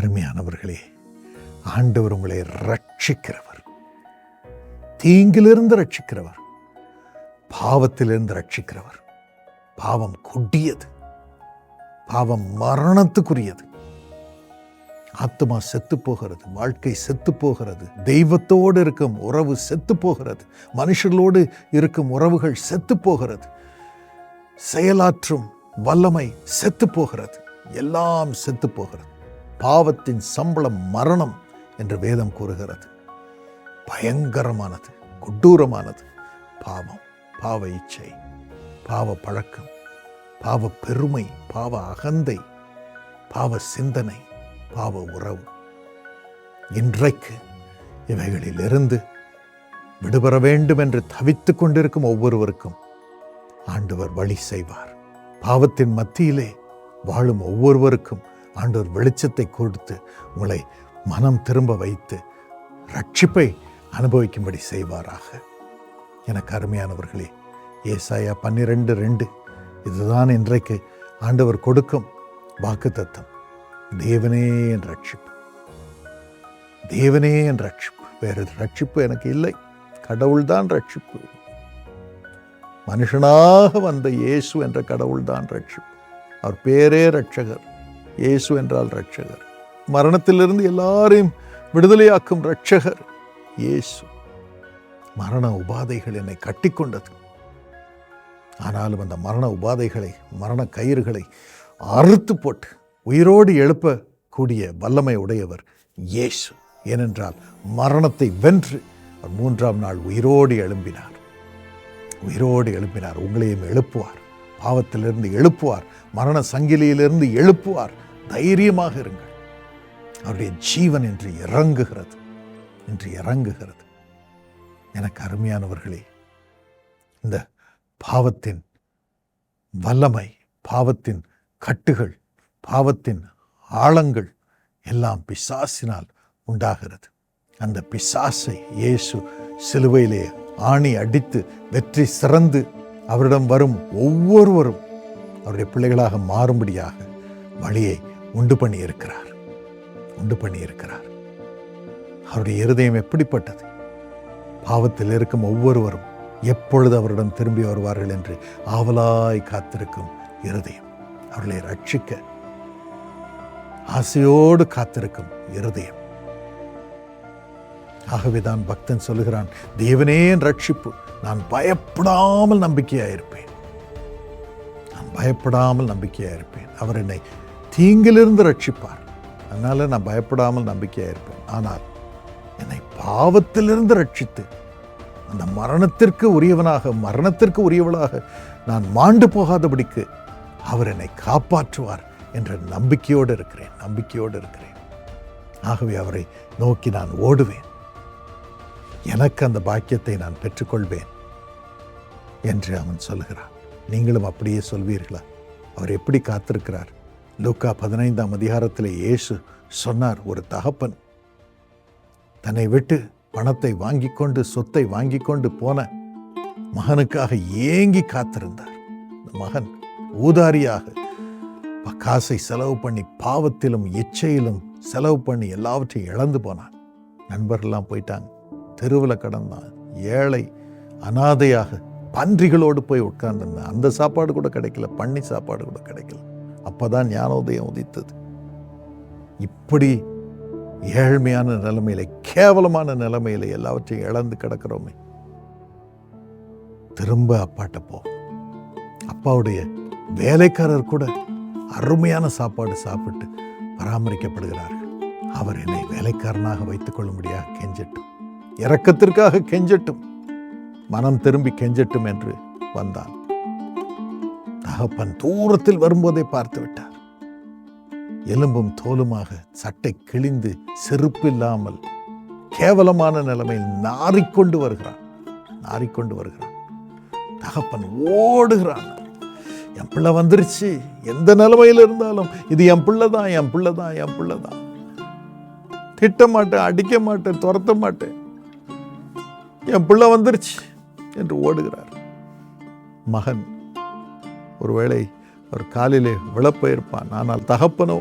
அருமையானவர்களே ஆண்டவர் உங்களை ரட்சிக்கிறவர். தீங்கிலிருந்து ரட்சிக்கிறவர். பாவத்திலிருந்து ரட்சிக்கிறவர். பாவம் கொடியது பாவம் மரணத்துக்குரியது. ஆத்மா செத்து போகிறது வாழ்க்கை செத்து போகிறது தெய்வத்தோடு இருக்கும் உறவு செத்து போகிறது மனுஷர்களோடு இருக்கும் உறவுகள் செத்து போகிறது செயலாற்றும் வல்லமை செத்து போகிறது எல்லாம் செத்து போகிறது பாவத்தின் சம்பளம் மரணம் என்று வேதம் கூறுகிறது. பயங்கரமானது கொடூரமானது. பாவம் பாவ இச்சை பாவ பழக்கம் பாவ பெருமை பாவ அகந்தை பாவ சிந்தனை பாவ உறவு. இன்றைக்கு இவைகளிலிருந்து விடுபெற வேண்டும் என்று தவித்துக் கொண்டிருக்கும் ஒவ்வொருவருக்கும் ஆண்டவர் வழி செய்வார். பாவத்தின் மத்தியிலே வாழும் ஒவ்வொருவருக்கும் ஆண்டவர் வெளிச்சத்தை கொடுத்து உங்களை மனம் திரும்ப வைத்து ரட்சிப்பை அனுபவிக்கும்படி செய்வாராக. எனக்கு அருமையானவர்களே ஏசாயா பன்னிரெண்டு ரெண்டு. இதுதான் இன்றைக்கு ஆண்டவர் கொடுக்கும் வாக்கு தத்தம் தேவனே என் ரட்சிப்பு. தேவனே என் ரட்சிப்பு. வேறு ரட்சிப்பு எனக்கு இல்லை. கடவுள்தான் ரட்சிப்பு. மனுஷனாக வந்த இயேசு என்ற கடவுள்தான் ரட்சிப்பு. அவர் பேரே ரட்சகர் இயேசு என்றால் ரட்சகர் மரணத்திலிருந்து எல்லாரையும் விடுதலையாக்கும் ரட்சகர் இயேசு. மரண உபாதைகள் என்னை கட்டிக்கொண்டது. ஆனாலும் அந்த மரண உபாதைகளை மரண கயிறுகளை அறுத்து போட்டு உயிரோடு எழுப்பக்கூடிய வல்லமை உடையவர் இயேசு. ஏனென்றால் மரணத்தை வென்று அவர் மூன்றாம் நாள் உயிரோடு எழும்பினார். உயிரோடு எழுப்பினார் உங்களையும் எழுப்புவார். பாவத்திலிருந்து எழுப்புவார். மரண சங்கிலியிலிருந்து எழுப்புவார். தைரியமாக இருங்கள். அவருடைய ஜீவன் என்று இறங்குகிறது. என்று இறங்குகிறது. எனக்கு அருமையானவர்களே இந்த பாவத்தின் வல்லமை பாவத்தின் கட்டுகள் பாவத்தின் ஆழங்கள் எல்லாம் பிசாசினால் உண்டாகிறது. அந்த பிசாசை இயேசு சிலுவையிலே ஆணி அடித்து வெற்றி சிறந்து அவரிடம் வரும் ஒவ்வொருவரும் அவருடைய பிள்ளைகளாக மாறும்படியாக வழியை உண்டு பண்ணி இருக்கிறார் உண்டு பண்ணி இருக்கிறார் அவருடைய இருதயம் எப்படிப்பட்டது? பாவத்தில் இருக்கும் ஒவ்வொருவரும் எப்பொழுது அவரிடம் திரும்பி வருவார்கள் என்று ஆவலாய் காத்திருக்கும் இருதயம். அவர்களை ரட்சிக்க ஆசையோடு காத்திருக்கும் இருதயம். ஆகவேதான் பக்தன் சொல்லுகிறான் தேவனே என் ரட்சிப்பு நான் பயப்படாமல் நம்பிக்கையாயிருப்பேன். நான் பயப்படாமல் நம்பிக்கையாயிருப்பேன். அவர் என்னை தீங்கிலிருந்து ரட்சிப்பார். அதனால நான் பயப்படாமல் நம்பிக்கையாயிருப்பேன் ஆனால் என்னை பாவத்திலிருந்து ரட்சித்து அந்த மரணத்திற்கு உரியவனாக மரணத்திற்கு உரியவளாக நான் மாண்டு போகாதபடிக்கு அவர் என்னை காப்பாற்றுவார் என்ற நம்பிக்கையோடு இருக்கிறேன் நம்பிக்கையோடு இருக்கிறேன். ஆகவே அவரை நோக்கி நான் ஓடுவேன். எனக்கு அந்த பாக்கியத்தை நான் பெற்றுக்கொள்வேன் என்று அவன் சொல்கிறான் நீங்களும் அப்படியே சொல்வீர்களா? அவர் எப்படி காத்திருக்கிறார்? லூக்கா பதினைந்தாம் அதிகாரத்தில் இயேசு சொன்னார் ஒரு தகப்பன் தன்னை விட்டு பணத்தை வாங்கி கொண்டு சொத்தை வாங்கி கொண்டு போன மகனுக்காக ஏங்கி காத்திருந்தார். இந்த மகன் ஊதாரியாக காசை செலவு பண்ணி பாவத்திலும் இச்சையிலும் செலவு பண்ணி எல்லாவற்றையும் இழந்து போனான். நண்பர்கள்லாம் போயிட்டாங்க. தெருவில் கடந்தான் ஏழை அனாதையாக பன்றிகளோடு போய் உட்கார்ந்துருந்தான். அந்த சாப்பாடு கூட கிடைக்கல பண்ணி சாப்பாடு கூட கிடைக்கல. அப்பதான் ஞானோதயம் உதித்தது. இப்படி ஏழ்மையான நிலைமையில கேவலமான நிலைமையில எல்லாவற்றையும் இழந்து கிடக்கிறோமே. திரும்ப அப்பாட்ட போ. அப்பாவுடைய வேலைக்காரர் கூட அருமையான சாப்பாடு சாப்பிட்டு பராமரிக்கப்படுகிறார்கள். அவர் என்னை வேலைக்காரனாக வைத்துக் கொள்ளும்படியாக கெஞ்சட்டும். இரக்கத்திற்காக கெஞ்சட்டும். மனம் திரும்பி கெஞ்சட்டும் என்று வந்தான். தகப்பன் தூரத்தில் வரும்போதே பார்த்து விட்டார். எலும்பும் தோலுமாக சட்டை கிழிந்து செருப்பு இல்லாமல் கேவலமான நிலைமையில் நாறிக்கொண்டு வருகிறான். நாறிக்கொண்டு வருகிறான். தகப்பன் ஓடுகிறான். என் பிள்ளை வந்துருச்சு. எந்த நிலைமையில் இருந்தாலும் இது என் பிள்ளை தான் என் பிள்ளை தான் என் பிள்ளை தான். திட்ட மாட்டேன் அடிக்க மாட்டேன் துரத்த மாட்டேன். என் பிள்ளை வந்துருச்சு என்று ஓடுகிறார். மகன் ஒருவேளை அவர் காலிலே விழப்போயிருப்பான். ஆனால் தகப்பனோ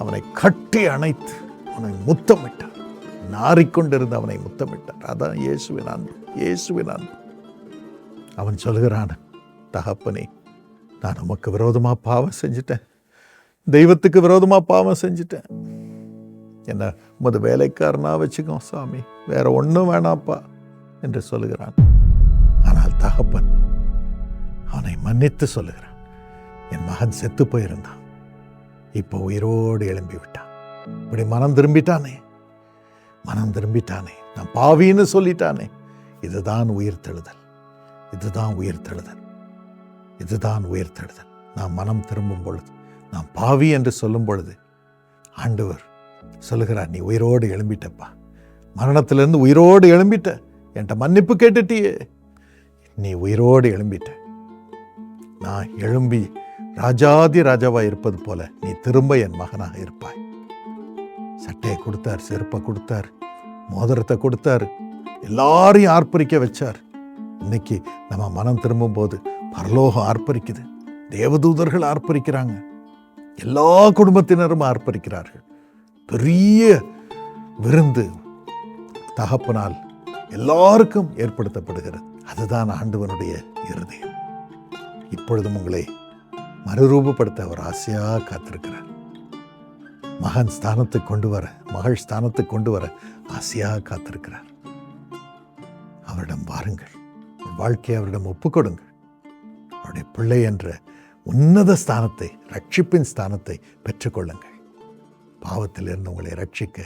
அவனை கட்டி அணைத்து அவனை முத்தமிட்டார். நாறிக்கொண்டிருந்து அவனை முத்தமிட்டார். அதான் இயேசுவின் அன்பு இயேசுவின் அன்பு. அவன் சொல்கிறான் தகப்பனே நான் நமக்கு விரோதமாக பாவம் செஞ்சிட்டேன். தெய்வத்துக்கு விரோதமாக பாவம் செஞ்சிட்டேன். என்ன உமது வேலைக்காரனா வச்சுக்கோ சாமி. வேற ஒன்றும் வேணாப்பா என்று சொல்லுகிறான். ஆனால் தகப்பன் அவனை மன்னித்து சொல்லுகிறான். என் மகன் செத்து போயிருந்தான். இப்போ உயிரோடு எழும்பி விட்டான் இப்படி மனம் திரும்பிட்டானே? மனம் திரும்பிட்டானே. நான் பாவின்னு சொல்லிட்டானே. இதுதான் உயிர் தெழுதல். இதுதான் உயிர் தெழுதல். இதுதான் உயிர் தெழுதல். நான் மனம் திரும்பும் பொழுது நான் பாவி என்று சொல்லும் பொழுது ஆண்டவர் சொல்லுகிறார் நீ உயிரோடு எழும்பிட்டப்பா. மரணத்திலிருந்து உயிரோடு எழும்பிட்ட. என்கிட்ட மன்னிப்பு கேட்டுட்டியே. நீ உயிரோடு எழும்பிட்ட. நான் எழும்பி ராஜாதி ராஜாவா இருப்பது போல நீ திரும்ப என் மகனாக இருப்பாய். சட்டையை கொடுத்தார் செருப்பை கொடுத்தார் மோதிரத்தை கொடுத்தார் எல்லாரையும் ஆர்ப்பரிக்க வச்சார். இன்னைக்கு நம்ம மனம் திரும்பும் போது பரலோகம் ஆர்ப்பரிக்குது. தேவதூதர்கள் ஆர்ப்பரிக்கிறாங்க. எல்லா குடும்பத்தினரும் ஆர்ப்பரிக்கிறார்கள். பெரிய விருந்து தகப்பனால் எல்லாருக்கும் ஏற்படுத்தப்படுகிறது. அதுதான் ஆண்டவனுடைய இருதயம். இப்பொழுதும் உங்களை மறுரூபப்படுத்த அவர் ஆசையாக காத்திருக்கிறார். மகன் ஸ்தானத்துக்கு கொண்டு வர மகள் ஸ்தானத்துக்கு கொண்டு வர ஆசையாக காத்திருக்கிறார். அவரிடம் வாருங்கள். வாழ்க்கையை அவரிடம் ஒப்புக்கொடுங்கள். அவருடைய பிள்ளை என்ற உன்னத ஸ்தானத்தை ரட்சிப்பின் ஸ்தானத்தை பெற்றுக்கொள்ளுங்கள். பாவத்திலிருந்து உங்களை ரட்சிக்க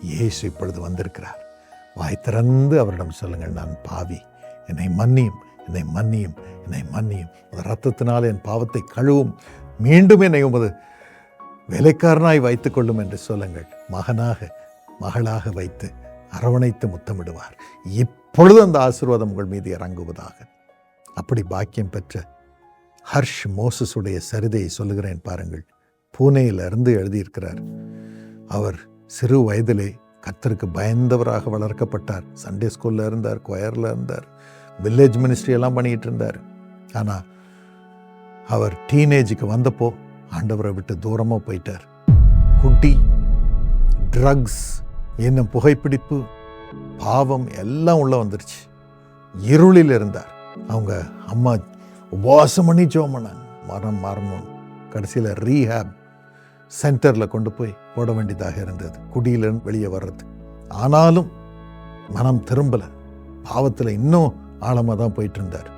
இயேசு இப்பொழுது வந்திருக்கிறார். வாய் திறந்து அவரிடம் சொல்லுங்கள் நான் பாவி. என்னை மன்னியும். என்னை மன்னியும் என்னை மன்னியும். உமது ரத்தத்தினால் என் பாவத்தை கழுவும். மீண்டும் என்னை உமது வேலைக்காரனாய் வைத்து கொள்ளும் என்று சொல்லுங்கள். மகனாக மகளாக வைத்து அரவணைத்து முத்தமிடுவார். இப்பொழுது அந்த ஆசீர்வாதம் உங்கள் மீது இறங்குவதாக. அப்படி பாக்கியம் பெற்ற ஹர்ஷ் மோசஸுடைய சரிதையை சொல்லுகிறேன் பாருங்கள். பூனேயிலிருந்து எழுதியிருக்கிறார். அவர் சிறு வயதிலே கத்தருக்கு பயந்தவராக வளர்க்கப்பட்டார். சண்டே ஸ்கூல்ல இருந்தார் கொயரில் இருந்தார். வில்லேஜ் மினிஸ்ட்ரி எல்லாம் பண்ணிக்கிட்டு இருந்தார். ஆனால் அவர் டீனேஜுக்கு வந்தப்போ ஆண்டவரை விட்டு தூரமாக போயிட்டார். குட்டி ட்ரக்ஸ் இன்னும் புகைப்பிடிப்பு பாவம் எல்லாம் உள்ளே வந்துருச்சு. இருளில் இருந்தார். அவங்க அம்மா உபவாசம் பண்ணி ஜோம் பண்ணாங்க. மரம் மாறணும். கடைசியில் ரீஹேப் சென்டரில் கொண்டு போய் போட வேண்டியதாக இருந்தது. குடியிலிருந்து வெளியே வர்றது. ஆனாலும் மனம் திரும்பலை. பாவத்தில் இன்னும் ஆழமாக தான் போயிட்டுருந்தார்.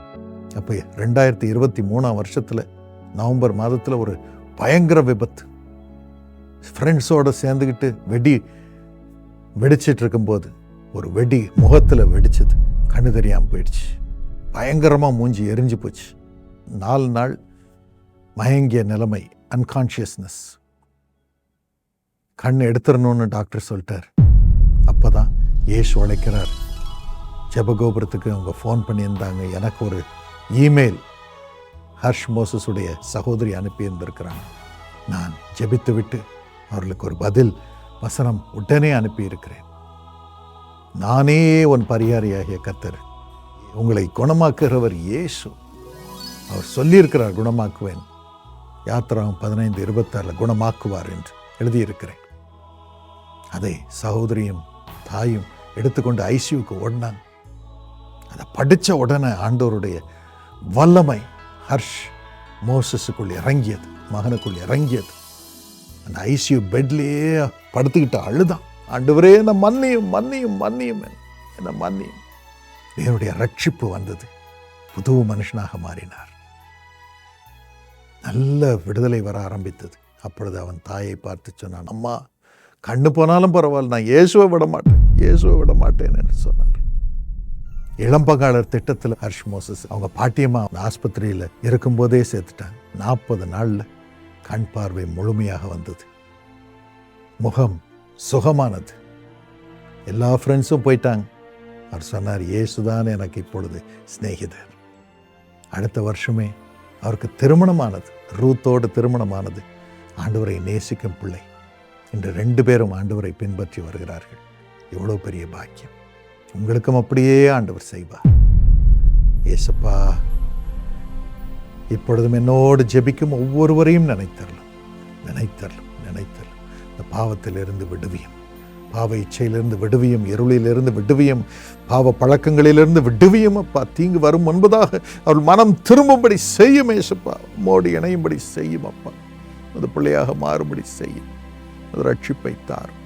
அப்போ ரெண்டாயிரத்தி இருபத்தி மூணாம் வருஷத்தில் நவம்பர் மாதத்தில் ஒரு பயங்கர விபத்து. ஃப்ரெண்ட்ஸோடு சேர்ந்துக்கிட்டு வெடி வெடிச்சிட்டு இருக்கும்போது ஒரு வெடி முகத்தில் வெடிச்சது. கண்ணு தெரியாமல் போயிடுச்சு. பயங்கரமாக மூஞ்சி எரிஞ்சு போச்சு. நாலு நாள் மயங்கிய நிலைமை அன்கான்ஷியஸ்னஸ் கண் எடுத்துடணும்னு டாக்டர் சொல்லிட்டார். அப்போ தான் ஏஷ் உழைக்கிறார். ஜபகோபுரத்துக்கு அவங்க ஃபோன் பண்ணியிருந்தாங்க. எனக்கு ஒரு இமெயில் ஹர்ஷ் மோசஸுடைய சகோதரி அனுப்பியிருந்திருக்கிறாங்க. நான் ஜெபித்து விட்டு அவர்களுக்கு ஒரு பதில் வசனம் உடனே அனுப்பியிருக்கிறேன். நானே உன் பரிகாரியாகிய கத்தர் உங்களை குணமாக்குகிறவர் இயேசு. அவர் சொல்லியிருக்கிறார் குணமாக்குவேன். யாத்திராவும் பதினைந்து இருபத்தாறில் குணமாக்குவார் என்று எழுதியிருக்கிறேன். அதை சகோதரியும் தாயும் எடுத்துக்கொண்டு ஐசியூக்கு ஓடினாங்க. அதை படித்த உடனே ஆண்டவருடைய வல்லமை ஹர்ஷ் மோசஸுக்குள் இறங்கியது மகனுக்குள் இறங்கியது. அந்த ஐசியூ பெட்லேயே படுத்துக்கிட்ட அழுதான். ஆண்டவரே என்ன மன்னியும் மன்னியும் மன்னியும் என்ன மன்னியும். என்னுடைய ரட்சிப்பு வந்தது. புது மனுஷனாக மாறினார். நல்ல விடுதலை வர ஆரம்பித்தது. அப்பொழுது அவன் தாயை பார்த்து சொன்னான் அம்மா கண்ணு போனாலும் பரவாயில்ல நான் இயேசுவை விட மாட்டேன் இயேசுவை விட மாட்டேன் என்று சொன்னார். இளம்பகாலர் திட்டத்தில் ஹர்ஷ் மோசஸ் அவங்க பாட்டியம்மா ஆஸ்பத்திரியில் இருக்கும்போதே சேர்த்துட்டாங்க. நாற்பது நாளில் கண் பார்வை முழுமையாக வந்தது. முகம் சுகமானது. எல்லா ஃப்ரெண்ட்ஸும் போயிட்டாங்க. அவர் சொன்னார் இயேசுதான் எனக்கு இப்பொழுது சிநேகிதர். அடுத்த வருஷமே அவருக்கு திருமணமானது. ரூத்தோடு திருமணமானது. ஆண்டவரை நேசிக்கும் பிள்ளை. இன்று ரெண்டு பேரும் ஆண்டவரை பின்பற்றி வருகிறார்கள். எவ்வளோ பெரிய பாக்கியம். உங்களுக்கும் அப்படியே ஆண்டவர் செய்வார். ஏசப்பா இப்பொழுதும் என்னோடு ஜெபிக்கும் ஒவ்வொருவரையும் நினைத்தரலாம். நினைத்தரலாம் நினைத்தரலாம். இந்த பாவத்திலிருந்து விடுவியும். பாவ இச்சையிலிருந்து விடுவியும். இருளிலிருந்து விடுவியும். பாவ பழக்கங்களிலிருந்து விடுவியும். அப்பா தீங்கு வரும் முன்பதாக அவள் மனம் திரும்பும்படி செய்யும் ஏசப்பா. மோடி இணையும்படி செய்யும் அப்பா. அது பிள்ளையாக மாறும்படி செய்யும். அது ரட்சிப்பை தாரும்.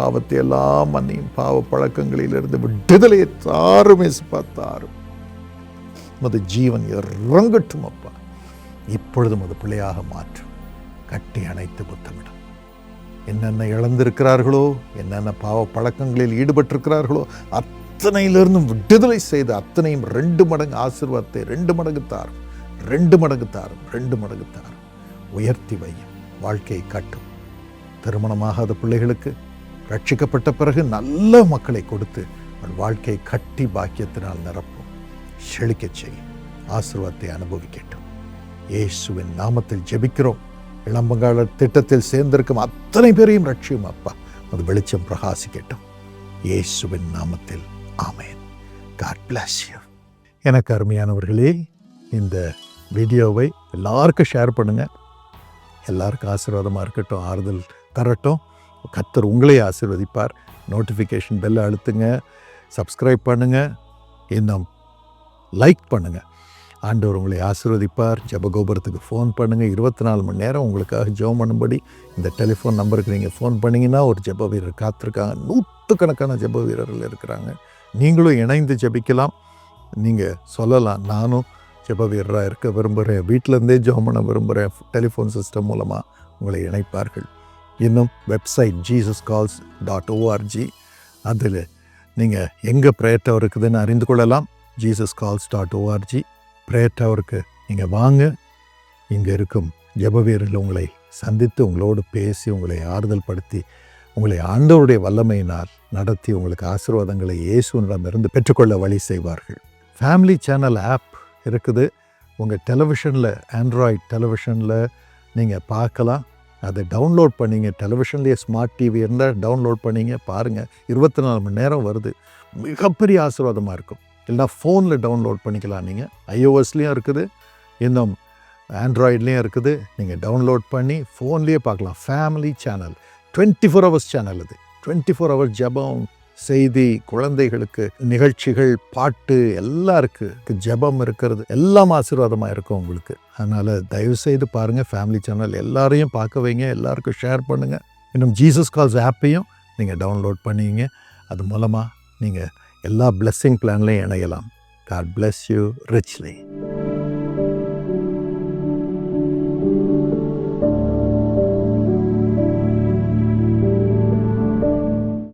பாவத்தை எல்லாம் மன்னியும். பாவ பழக்கங்களிலிருந்து விடுதலையை தாரும் பார்த்தாரும் மது ஜீவன் இறங்கட்டும் அப்பா. இப்பொழுதும் அது பிள்ளையாக மாற்றும். கட்டி அணைத்து புத்தமிடும். என்னென்ன இழந்திருக்கிறார்களோ என்னென்ன பாவ பழக்கங்களில் ஈடுபட்டிருக்கிறார்களோ அத்தனையிலிருந்தும் விடுதலை செய்து அத்தனையும் ரெண்டு மடங்கு ஆசிர்வாதத்தை ரெண்டு மடங்கு தாரும் ரெண்டு மடங்கு தாரும் ரெண்டு மடங்கு தாரும். உயர்த்தி வையும். வாழ்க்கையை கட்டும். திருமணமாகாத பிள்ளைகளுக்கு ரட்சிக்கப்பட்ட பிறகு நல்ல மக்களை கொடுத்து அவன் வாழ்க்கையை கட்டி பாக்கியத்தினால் நிரப்பும். செழிக்கச் செய்யும் ஆசிர்வாதத்தை அனுபவிக்கட்டும். இயேசுவின் நாமத்தில் ஜெபிக்கிறோம். இளம்பங்காளர் திட்டத்தில் சேர்ந்திருக்கும் அத்தனை பேரையும் ரட்சியும் அப்பா. அது வெளிச்சம் பிரகாசிக்கட்டும். இயேசுவின் நாமத்தில். ஆமேன். காட் பிளாஸ் யூ எனக்கு அருமையானவர்களே இந்த வீடியோவை எல்லாருக்கும் ஷேர் பண்ணுங்கள் எல்லாருக்கும் ஆசீர்வாதமாக இருக்கட்டும் ஆறுதல் தரட்டும். கத்தர் உங்களை ஆசீர்வதிப்பார். நோட்டிஃபிகேஷன் பெல்லை அழுத்துங்க. சப்ஸ்கிரைப் பண்ணுங்கள் இன்னும் லைக் பண்ணுங்கள் ஆண்டவர் உங்களை ஆசிர்வதிப்பார். ஜபகோபுரத்துக்கு ஃபோன் பண்ணுங்கள் இருபத்தி நாலு மணி நேரம் உங்களுக்காக ஜெபம் பண்ணும்படி இந்த டெலிஃபோன் நம்பருக்கு நீங்கள் ஃபோன் பண்ணிங்கன்னா ஒரு ஜப வீரர் காத்திருக்காங்க. நூற்றுக்கணக்கான ஜெப வீரர்கள் இருக்கிறாங்க. நீங்களும் இணைந்து ஜெபிக்கலாம். நீங்கள் சொல்லலாம். நானும் ஜப வீரராக இருக்க விரும்புகிறேன் வீட்டிலேருந்தே ஜெபம் பண்ண விரும்புகிறேன் டெலிஃபோன் சிஸ்டம் மூலமாக உங்களை இணைப்பார்கள். இன்னும் website Jesus calls dot org அதில் நீங்கள் எங்கே ப்ரேயர் டவர் இருக்குதுன்னு அறிந்து கொள்ளலாம். Jesus calls dot org prayer டவருக்கு நீங்கள் வாங்க. இங்கே இருக்கும் ஜெப உங்களை சந்தித்து உங்களோடு பேசி உங்களை ஆறுதல் படுத்தி உங்களை ஆண்டவருடைய வல்லமையினால் நடத்தி உங்களுக்கு ஆசீர்வாதங்களை இயேசுனிடமிருந்து பெற்றுக்கொள்ள வழி செய்வார்கள். ஃபேமிலி சேனல் ஆப் இருக்குது. உங்கள் டெலிவிஷனில் ஆண்ட்ராய்ட் டெலிவிஷனில் நீங்கள் பார்க்கலாம். அதை டவுன்லோட் பண்ணிங்க. டெலிவிஷன்லேயே ஸ்மார்ட் டிவி இருந்தால் டவுன்லோட் பண்ணிங்க. பாருங்கள் இருபத்தி நாலு மணி நேரம் வருது. மிகப்பெரிய ஆசீர்வாதமாக இருக்கும். இல்லைனா ஃபோனில் டவுன்லோட் பண்ணிக்கலாம் நீங்கள் ஐஓஎஸ்லேயும் இருக்குது. இன்னும் ஆண்ட்ராய்ட்லேயும் இருக்குது. நீங்கள் டவுன்லோட் பண்ணி ஃபோன்லேயே பார்க்கலாம். Family channel twenty four hours channel அது. டுவெண்ட்டி ஃபோர் ஹவர்ஸ் ஜெபம் செய்தி குழந்தைகளுக்கு நிகழ்ச்சிகள் பாட்டு எல்லாம் இருக்குது ஜெபம் இருக்கிறது. எல்லாம் ஆசீர்வாதமாக இருக்கும் உங்களுக்கு. அதனால் தயவுசெய்து பாருங்கள் ஃபேமிலி சேனல் எல்லாரையும் பார்க்க வைங்க எல்லாருக்கும் ஷேர் பண்ணுங்கள் இன்னும் ஜீசஸ் கால்ஸ் ஆப்பையும் நீங்கள் டவுன்லோட் பண்ணிங்க. அது மூலமாக நீங்கள் எல்லா பிளெஸ்ஸிங் பிளான்லையும் இணையலாம். God bless you richly.